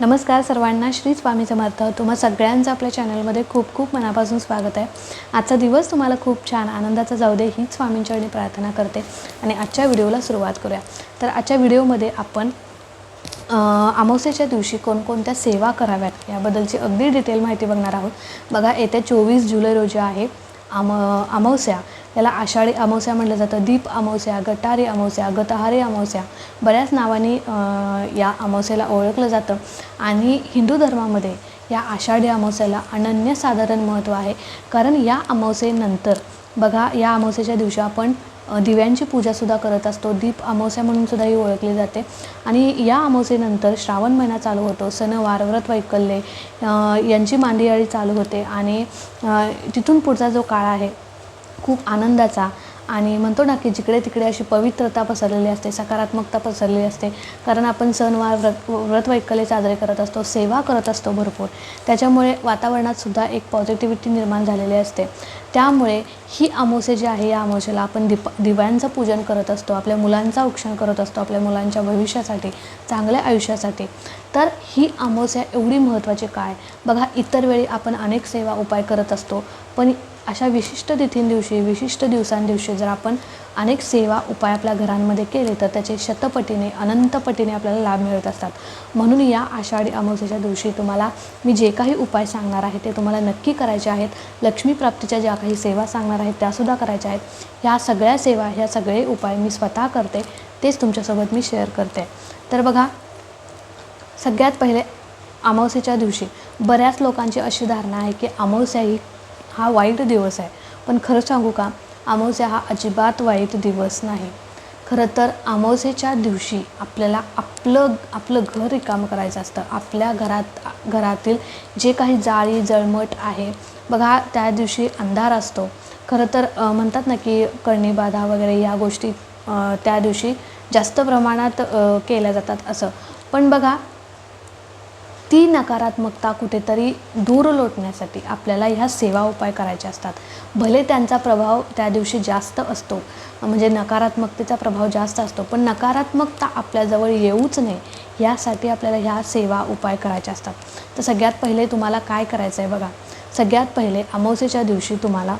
नमस्कार सर्वांना श्री स्वामी समर्थ. तुम्हा सगळ्यांचं आपल्या चॅनलमध्ये खूप खूप मनापासून स्वागत आहे. आजचा दिवस तुम्हाला खूप छान आनंदाचा जाऊ दे हीच स्वामींचरणी प्रार्थना करते. आणि आजच्या व्हिडिओला सुरुवात करूया. तर आजच्या व्हिडिओमध्ये आपण अ, अमावस्येच्या दिवशी कोणकोणत्या सेवा कराव्यात याबद्दलची अगदी डिटेल माहिती बघणार आहोत. बघा येत्या चोवीस जुलै रोजी आहे आम अमावस्या. याला आषाढी अमावस्या म्हटलं जातं दीप अमावस्या गटारी अमावस्या गतहारी अमावस्या. बऱ्याच नावांनी या अमावस्याला ओळखलं जातं. आणि हिंदू धर्मामध्ये या आषाढी अमावस्याला अनन्यसाधारण महत्त्व आहे. कारण या अमावस्येनंतर बघा या अमावस्येच्या दिवशी आपण दिव्यांची पूजासुद्धा करत असतो. दीप अमावस्या म्हणून सुद्धा ही ओळखली जाते. आणि या अमावस्येनंतर श्रावण महिना चालू होतो. सणवार व्रत वैकल्ये यांची मांदियाळी चालू होते. आणि तिथून पुढचा जो काळ आहे खूप आनंदाचा आणि म्हणतो ना की जिकडे तिकडे अशी पवित्रता पसरलेली असते सकारात्मकता पसरलेली असते. कारण आपण सणवार व्रत व्रत वैकल्ये साजरे करत असतो सेवा करत असतो भरपूर. त्याच्यामुळे वातावरणात सुद्धा एक पॉझिटिव्हिटी निर्माण झालेली असते. त्यामुळे ही अमावस्या जी आहे या अमावस्येला आपण दिप दिव्यांचं पूजन करत असतो आपल्या मुलांचा उक्षण करत असतो आपल्या मुलांच्या भविष्यासाठी चांगल्या आयुष्यासाठी. तर ही अमावस्या एवढी महत्त्वाची काय? बघा इतर वेळी आपण अनेक सेवा उपाय करत असतो पण अशा विशिष्ट तिथींदिवशी विशिष्ट दिवसांदिवशी जर आपण अनेक सेवा उपाय आपल्या घरांमध्ये केले तर त्याचे शतपटीने अनंतपटीने आपल्याला लाभ मिळत असतात. म्हणून या आषाढी अमावस्येच्या दिवशी तुम्हाला मी जे काही उपाय सांगणार आहे ते तुम्हाला नक्की करायचे आहेत. लक्ष्मीप्राप्तीच्या ज्या काही सेवा सांगणार आहेत त्यासुद्धा करायच्या आहेत. ह्या सगळ्या सेवा ह्या सगळे उपाय मी स्वतः करते तेच तुमच्यासोबत मी शेअर करते. तर बघा सगळ्यात पहिले अमावस्येच्या दिवशी बऱ्याच लोकांची अशी धारणा आहे की अमावस्या ही हा वाईट दिवस आहे. पण खरं सांगू का? अमावस्या हा अजिबात वाईट दिवस नाही. खरं तर अमावस्येच्या दिवशी आपल्याला आपलं आपलं घर रिकामं करायचं असतं. आपल्या घरात घरातील जे काही जाळी जळमट आहे बघा त्या दिवशी अंधार असतो. खरं तर म्हणतात ना की करणीबाधा वगैरे या गोष्टी त्या दिवशी जास्त प्रमाणात केल्या जातात असं. पण बघा ती नकारात्मकता कुठेतरी दूर लोटण्यासाठी आपल्याला ह्या सेवा उपाय करायचे असतात. भले त्यांचा प्रभाव त्या दिवशी जास्त असतो म्हणजे नकारात्मकतेचा प्रभाव जास्त असतो पण नकारात्मकता आपल्याजवळ येऊच नये यासाठी आपल्याला ह्या सेवा उपाय करायचे असतात. तर सगळ्यात पहिले तुम्हाला काय करायचं आहे बघा. सगळ्यात पहिले अमावस्येच्या दिवशी तुम्हाला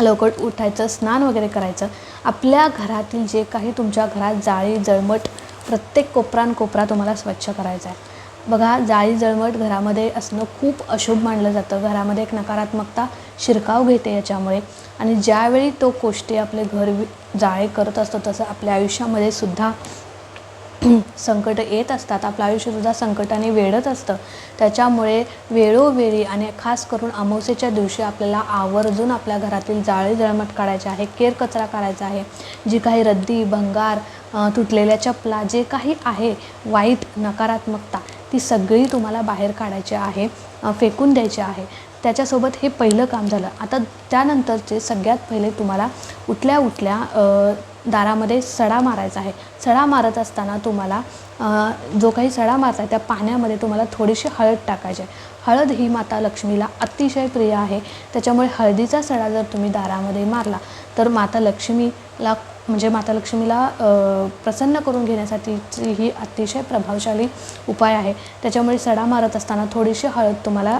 लवकर उठायचं स्नान वगैरे करायचं. आपल्या घरातील जे काही तुमच्या घरात जाळी जळमट प्रत्येक कोपरान कोपरा तुम्हाला स्वच्छ करायचा आहे बघा जाळी जळमट घरामध्ये असणं खूप अशुभ मानलं जातं. घरामध्ये एक नकारात्मकता शिरकाव घेते याच्यामुळे. आणि ज्यावेळी तो कोष्टी आपले घर जाळे करत असतो तसं आपल्या आयुष्यामध्ये सुद्धा संकट येत असतात. आपलं आयुष्यसुद्धा संकटाने वेढत असतं. त्याच्यामुळे वेळोवेळी आणि खास करून अमावस्येच्या दिवशी आपल्याला आवर्जून आपल्या घरातील जाळे जळमट काढायचे आहे केर कचरा काढायचा आहे. जी काही रद्दी भंगार तुटलेल्या चपला जे काही आहे वाईट नकारात्मकता ती सगळी तुम्हाला बाहेर काढायची आहे फेकून द्यायची आहे. त्याच्यासोबत हे पहिलं काम झालं. आता त्यानंतरचे सगळ्यात पहिले तुम्हाला उठल्या उठल्या दारामध्ये सडा मारायचा आहे. सडा मारत असताना तुम्हाला जो काही सडा मारता त्या पाण्यामध्ये तुम्हाला थोडीशी हळद टाकायची आहे. हळद ही माता लक्ष्मीला अतिशय प्रिय आहे. त्याच्यामुळे हळदीचा सडा जर तुम्ही दारामध्ये मारला तर माता लक्ष्मीला म्हणजे माता लक्ष्मीला प्रसन्न करून घेण्यासाठीची ही अतिशय प्रभावशाली उपाय आहे. त्याच्यामुळे सडा मारत असताना थोडीशी हळद तुम्हाला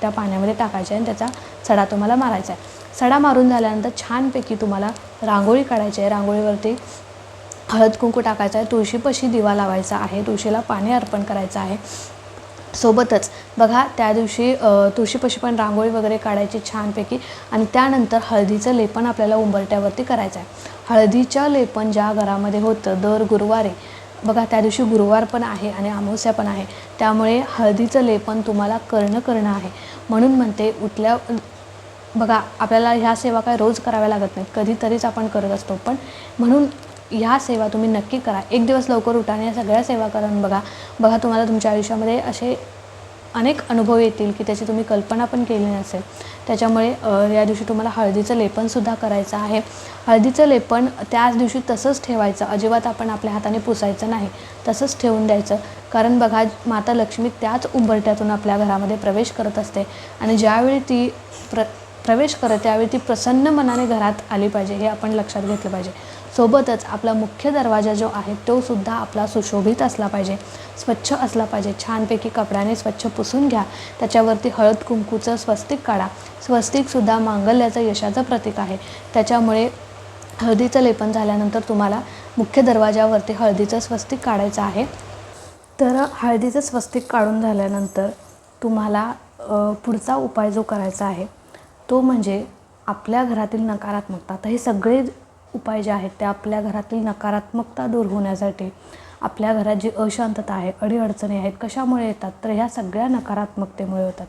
त्या पाण्यामध्ये टाकायची आहे आणि त्याचा सडा तुम्हाला मारायचा आहे. सडा मारून झाल्यानंतर छानपैकी तुम्हाला रांगोळी काढायची आहे. रांगोळीवरती हळद कुंकू टाकायचा आहे. तुळशीपाशी दिवा लावायचा आहे. तुळशीला पाणी अर्पण करायचं आहे. सोबतच. बघा त्या दिवशी तुळशीपाशी पण रांगोळी वगैरे काढायची छानपैकी आणि त्यानंतर हळदीचं लेपन आपल्याला उंबरट्यावरती करायचं आहे हळदीचं लेपन ज्या घरामध्ये होतं दर गुरुवारी बघा त्या दिवशी गुरुवार पण आहे आणि अमावस्या पण आहे. त्यामुळे हळदीचं लेपन तुम्हाला करणं करणं आहे. म्हणून म्हणते उठल्या बघा आपल्याला ह्या सेवा काय रोज कराव्या लागत नाहीत. कधीतरीच आपण करत असतो. पण म्हणून ह्या सेवा तुम्ही नक्की करा. एक दिवस लवकर उठा आणि या सगळ्या सेवा करून बघा. बघा तुम्हाला तुमच्या आयुष्यामध्ये असे अनेक अनुभव येतील की त्याची तुम्ही कल्पना पण केली नसेल. त्याच्यामुळे या दिवशी तुम्हाला हळदीचं लेपनसुद्धा करायचं आहे. हळदीचं लेपन त्याच दिवशी तसंच ठेवायचं. अजिबात आपण आपल्या हाताने पुसायचं नाही. तसंच ठेवून द्यायचं. कारण बघा माता लक्ष्मी त्याच उंबरट्यातून आपल्या घरामध्ये प्रवेश करत असते. आणि ज्यावेळी ती प्र प्रवेश करत त्यावेळी ती प्रसन्न मनाने घरात आली पाहिजे हे आपण लक्षात घेतलं पाहिजे. सोबतच आपला मुख्य दरवाजा जो आहे तो सुद्धा आपला सुशोभित असला पाहिजे. स्वच्छ असला पाहिजे. छानपैकी कपड्याने स्वच्छ पुसून घ्या. त्याच्यावरती हळद कुंकूचं स्वस्तिक काढा. स्वस्तिकसुद्धा मांगल्याचं यशाचं प्रतीक आहे. त्याच्यामुळे हळदीचं लेपन झाल्यानंतर तुम्हाला मुख्य दरवाजावरती हळदीचं स्वस्तिक काढायचं आहे. तर हळदीचं स्वस्तिक काढून झाल्यानंतर तुम्हाला पुढचा उपाय जो करायचा आहे तो म्हणजे आपल्या घरातील नकारात्मकता. तर हे सगळे उपाय जे आहेत ते आपल्या घरातील नकारात्मकता दूर होण्यासाठी आपल्या घरात जी अशांतता आहे अडीअडचणी आहेत कशामुळे येतात तर ह्या सगळ्या नकारात्मकतेमुळे होतात.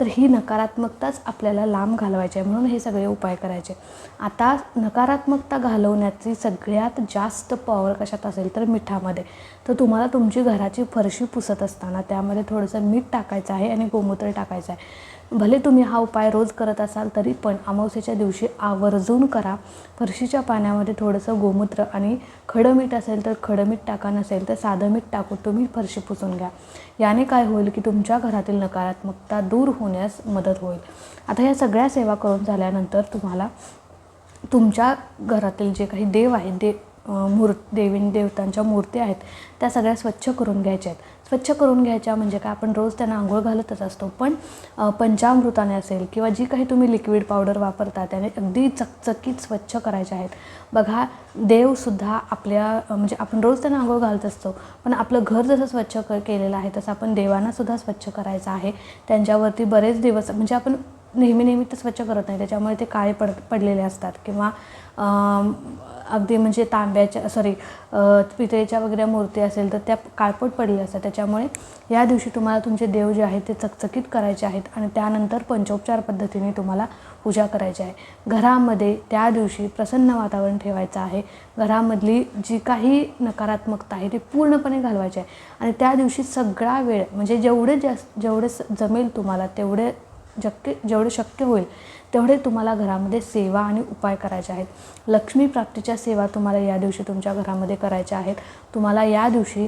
तर ही नकारात्मकताच आपल्याला लांब घालवायची आहे म्हणून हे सगळे उपाय करायचे. आता नकारात्मकता घालवण्याची सगळ्यात जास्त पॉवर कशात असेल तर मिठामध्ये. तर तुम्हाला तुमची घराची फरशी पुसत असताना त्यामध्ये थोडंसं मीठ टाकायचं आहे आणि गोमूत्र टाकायचं आहे. भले तुम्ही हा उपाय रोज करत असाल तरी पण अमावस्येच्या दिवशी आवर्जून करा. फरशीच्या पाण्यामध्ये थोडंसं गोमूत्र आणि खडं मीठ असेल तर खडं मीठ टाका नसेल तर साधं मीठ टाकून तुम्ही फरशी पुसून घ्या. याने काय होईल की तुमच्या घरातील नकारात्मकता दूर होण्यास मदत होईल. आता या सगळ्या सेवा करून झाल्यानंतर तुम्हाला तुमच्या घरातील जे काही देव आहेत दे मूर् देवी देवतांच्या मूर्ती आहेत त्या सगळ्या स्वच्छ करून घ्यायच्या आहेत. स्वच्छ करून घ्यायच्या म्हणजे काय? आपण रोज त्यांना आंघोळ घालतच असतो. पण पंचामृताने असेल किंवा जी काही तुम्ही लिक्विड पावडर वापरता त्याने अगदी चकचकीत स्वच्छ करायचे आहेत. बघा देवसुद्धा आपल्या म्हणजे आपण रोज त्यांना आंघोळ घालत असतो पण आपलं घर जसं स्वच्छ क केलेलं आहे तसं आपण देवांनासुद्धा स्वच्छ करायचं आहे. त्यांच्यावरती बरेच दिवस म्हणजे आपण नेहमी नेहमी ते स्वच्छ करत नाही त्याच्यामुळे ते काळे पड पडलेले असतात. किंवा अगदी म्हणजे तांब्याच्या सॉरी पितळेच्या वगैरे मूर्ती असेल तर त्या काळपट पडलेल्या असतात. त्याच्यामुळे या दिवशी तुम्हाला तुमचे देव जे आहेत ते चकचकीत करायचे आहेत आणि त्यानंतर पंचोपचार पद्धतीने तुम्हाला पूजा करायची आहे. घरामध्ये त्या दिवशी प्रसन्न वातावरण ठेवायचं आहे. घरामधली जी काही नकारात्मकता आहे ती पूर्णपणे घालवायची आहे. आणि त्या दिवशी सगळा वेळ म्हणजे जेवढे जास्त जेवढे स- जमेल तुम्हाला तेवढे जक्के जेवढे शक्य होईल तेवढे तुम्हाला घरामध्ये सेवा आणि उपाय करायचे आहेत. लक्ष्मी प्राप्तीच्या सेवा तुम्हाला या दिवशी तुमच्या घरामध्ये करायच्या आहेत. तुम्हाला या दिवशी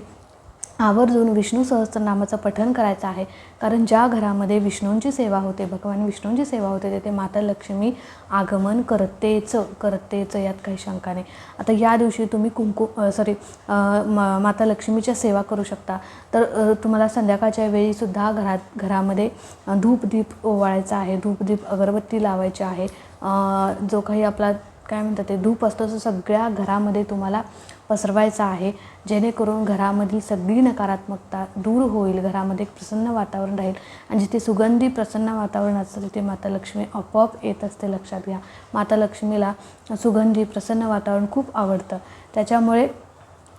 आवर्जून विष्णू सहस्त्रनामाचं पठण करायचं आहे. कारण ज्या घरामध्ये विष्णूंची सेवा होते भगवान विष्णूंची सेवा होते तेथे माता लक्ष्मी आगमन करतेच करतेच यात काही शंका नाही. आता या दिवशी तुम्ही कुंकू सॉरी माता लक्ष्मीच्या सेवा करू शकता. तर तुम्हाला संध्याकाळच्या वेळीसुद्धा घरात घरामध्ये धूपदीप ओवाळायचा आहे. धूपदीप अगरबत्ती लावायची आहे. जो काही आपला काय म्हणतात ते धूप असतो तो सगळ्या घरामध्ये तुम्हाला पसरवायचा आहे. जेणेकरून घरामधील सगळी नकारात्मकता दूर होईल घरामध्ये एक प्रसन्न वातावरण राहील आणि जिथे सुगंधी प्रसन्न वातावरण असतं तिथे माता लक्ष्मी आपोआप येत असते लक्षात घ्या. माता लक्ष्मीला सुगंधी प्रसन्न वातावरण खूप आवडतं. त्याच्यामुळे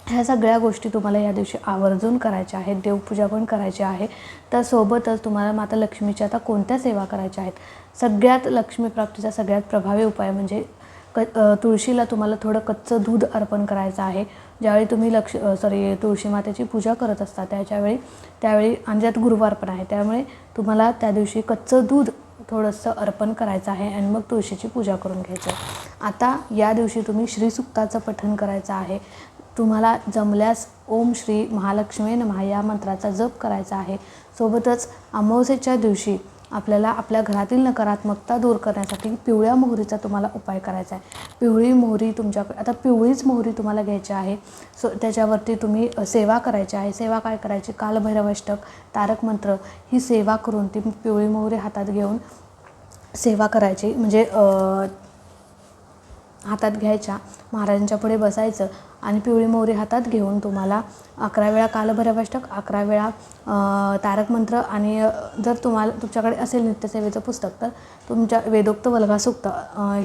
ह्या सगळ्या गोष्टी तुम्हाला या दिवशी आवर्जून करायच्या आहेत देवपूजा पण करायची आहे. तर सोबतच तुम्हाला माता लक्ष्मीच्या आता कोणत्या सेवा करायच्या आहेत? सगळ्यात लक्ष्मी प्राप्तीचा सगळ्यात प्रभावी उपाय म्हणजे क तुळशीला तुम्हाला थोडं कच्चं दूध अर्पण करायचं आहे. ज्यावेळी तुम्ही लक्ष सॉरी तुळशी मातेची पूजा करत असता त्याच्यावेळी त्यावेळी आणि त्यात गुरुवार पण आहे त्यामुळे तुम्हाला त्या दिवशी कच्चं दूध थोडंसं अर्पण करायचं आहे आणि मग तुळशीची पूजा करून घ्यायचं आहे. आता या दिवशी तुम्ही श्रीसुक्ताचं पठण करायचं आहे. तुम्हाला जमल्यास ओम श्री महालक्ष्मी नमः या मंत्राचा जप करायचा आहे. सोबतच अमावस्येच्या दिवशी आपल्याला आपल्या घरातील नकारात्मकता दूर करण्यासाठी पिवळ्या मोहरीचा तुम्हाला उपाय करायचा आहे. पिवळी मोहरी तुमच्याकडे आता पिवळीच मोहरी तुम्हाला घ्यायची आहे. सो त्याच्यावरती तुम्ही सेवा करायची आहे. सेवा काय करायची? कालभैरवष्टक तारक मंत्र ही सेवा करून ती पिवळी मोहरी हातात घेऊन सेवा करायची. म्हणजे हातात घ्यायच्या. महाराजांच्या पुढे बसायचं आणि पिवळी मोहरी हातात घेऊन तुम्हाला अकरा वेळा कालभैरवाष्टक अकरा वेळा तारक मंत्र आणि जर तुम्हाला तुमच्याकडे असेल नित्यसेवेचं पुस्तक तर तुमच्या वेदोक्त वल्गासुक्त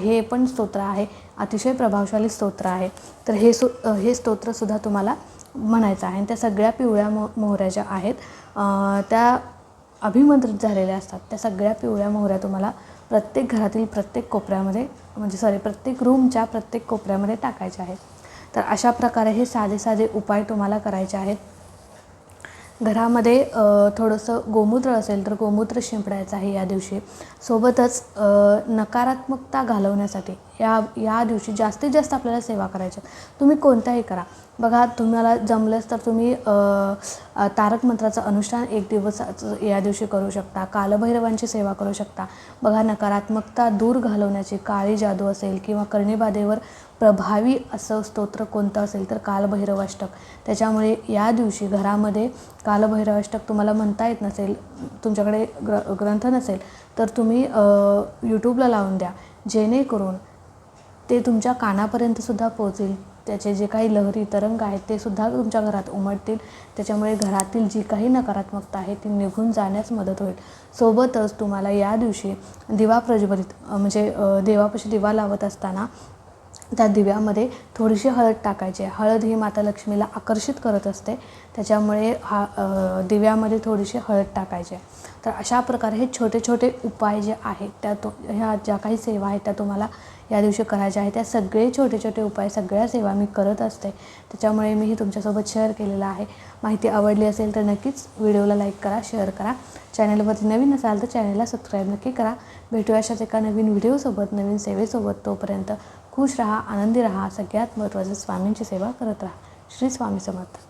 हे पण स्तोत्र आहे. अतिशय प्रभावशाली स्तोत्र आहे. तर हे सु हे स्तोत्रसुद्धा तुम्हाला म्हणायचं आहे. आणि त्या सगळ्या पिवळ्या मो मोहऱ्या ज्या आहेत त्या अभिमंत्रित झालेल्या असतात. त्या सगळ्या पिवळ्या मोहऱ्या तुम्हाला प्रत्येक घरातील प्रत्येक कोपऱ्यामध्ये म्हणजे सॉरी प्रत्येक रूमच्या प्रत्येक कोपऱ्यामध्ये टाकायचे आहेत. तर अशा प्रकारे हे साधे साधे उपाय तुम्हाला करायचे आहेत. घरामध्ये थोडंसं गोमूत्र असेल तर गोमूत्र शिंपडायचं आहे या दिवशी. सोबतच नकारात्मकता घालवण्यासाठी या या दिवशी जास्तीत जास्त आपल्याला सेवा करायच्या तुम्ही कोणत्याही करा. बघा तुम्हाला जमलंच तर तुम्ही तारक मंत्राचं अनुष्ठान एक दिवस या दिवशी करू शकता. कालभैरवांची सेवा करू शकता. बघा नकारात्मकता दूर घालवण्याची काळी जादू असेल किंवा कर्णीबाधेवर प्रभावी असं स्तोत्र कोणतं असेल तर कालभैरवाष्टक. त्याच्यामुळे या दिवशी घरामध्ये कालभैरवाष्टक तुम्हाला म्हणता येत नसेल तुमच्याकडे ग्र ग्रंथ नसेल तर तुम्ही यूट्यूबला लावून द्या. जेणेकरून ते तुमच्या कानापर्यंतसुद्धा पोहोचेल. त्याचे जे काही लहरी तरंग आहेत ते सुद्धा तुमच्या घरात उमटतील. त्याच्यामुळे घरातील जी काही नकारात्मकता आहे ती निघून जाण्यास मदत होईल. सोबतच तुम्हाला या दिवशी दिवा प्रज्वलित म्हणजे देवापाशी दिवा लावत असताना त्या दिव्यामध्ये थोडीशी हळद टाकायची आहे. हळद ही माता लक्ष्मीला आकर्षित करत असते. त्याच्यामुळे हा दिव्यामध्ये थोडीशी हळद टाकायची आहे. तर अशा प्रकारे हे छोटे छोटे उपाय जे आहेत त्या तो ह्या ज्या काही सेवा आहेत त्या तुम्हाला या दिवशी करायच्या आहेत. त्या सगळे छोटे छोटे उपाय सगळ्या सेवा मी करत असते. त्याच्यामुळे मी हे तुमच्यासोबत शेअर केलेलं आहे. माहिती आवडली असेल तर नक्कीच व्हिडिओला लाईक करा शेअर करा. चॅनलवरती नवीन असाल तर चॅनलला सबस्क्राईब नक्की करा. भेटूया अशाच एका नवीन व्हिडिओसोबत नवीन सेवेसोबत तोपर्यंत. खुश राहा आनंदी राहा सगळ्यात महत्त्वाचं स्वामींची सेवा करत राहा. श्री स्वामी समर्थ.